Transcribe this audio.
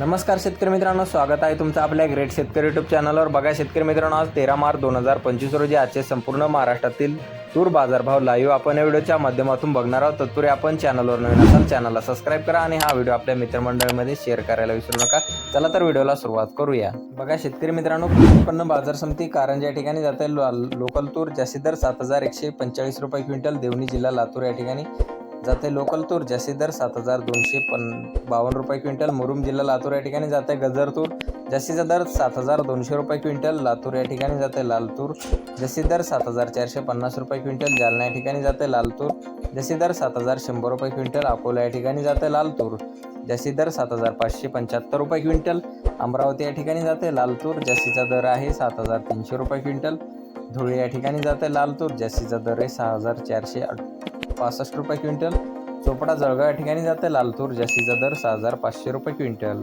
नमस्कार शेतकरी मित्रांनो स्वागत आहे तुमचं आपल्या ग्रेट शेतकरी युट्यूब चॅनलवर बघा शेतकरी मित्रांनो आज तेरा मार्च दोन हजार पंचवीस रोजी आजचे संपूर्ण महाराष्ट्रातील तूर बाजारभाव लाईव्ह आपण या व्हिडिओच्या माध्यमातून बघणार आहोत. तत्पूर्वी आपण चॅनलवर नवीन असाल चॅनलला सबस्क्राईब करा आणि हा व्हिडिओ आपल्या मित्रमंडळीमध्ये शेअर करायला विसरू नका. चला तर व्हिडिओला सुरुवात करूया. बघा शेतकरी मित्रांनो उत्पन्न बाजार समिती कारंज या ठिकाणी जाते. लोकल तूर जास्ती दर सात हजार एकशे पंचेचाळीस रुपये क्विंटल देवणी जिल्हा लातूर या ठिकाणी जाते लोकल तूर जास्ती दर सात हजार दोनशे पन बावन्न रुपये क्विंटल मुरुम जिल्हा लातूर या ठिकाणी जाते गजर तूर जास्तीचा दर सात हजार दोनशे रुपये क्विंटल लातूर या ठिकाणी जाते लालतूर तूर दर सात हजार चारशे पन्नास रुपये क्विंटल जालना या ठिकाणी जाते लालतूर तूर दर सात हजार शंभर रुपये क्विंटल अकोला या ठिकाणी जाते लालतूर तूर दर सात हजार पाचशे पंच्याहत्तर रुपये क्विंटल अमरावती या ठिकाणी जाते लालतूर तूर दर आहे सात हजार तीनशे रुपये क्विंटल धुळे या ठिकाणी जाते लालतूर तूर दर आहे सहा हजार चारशे आठ पासष्ट रुपये क्विंटल चोपडा जळगाव या ठिकाणी जाते लालतूर जास्तीचा दर सहा हजार पाचशे रुपये क्विंटल.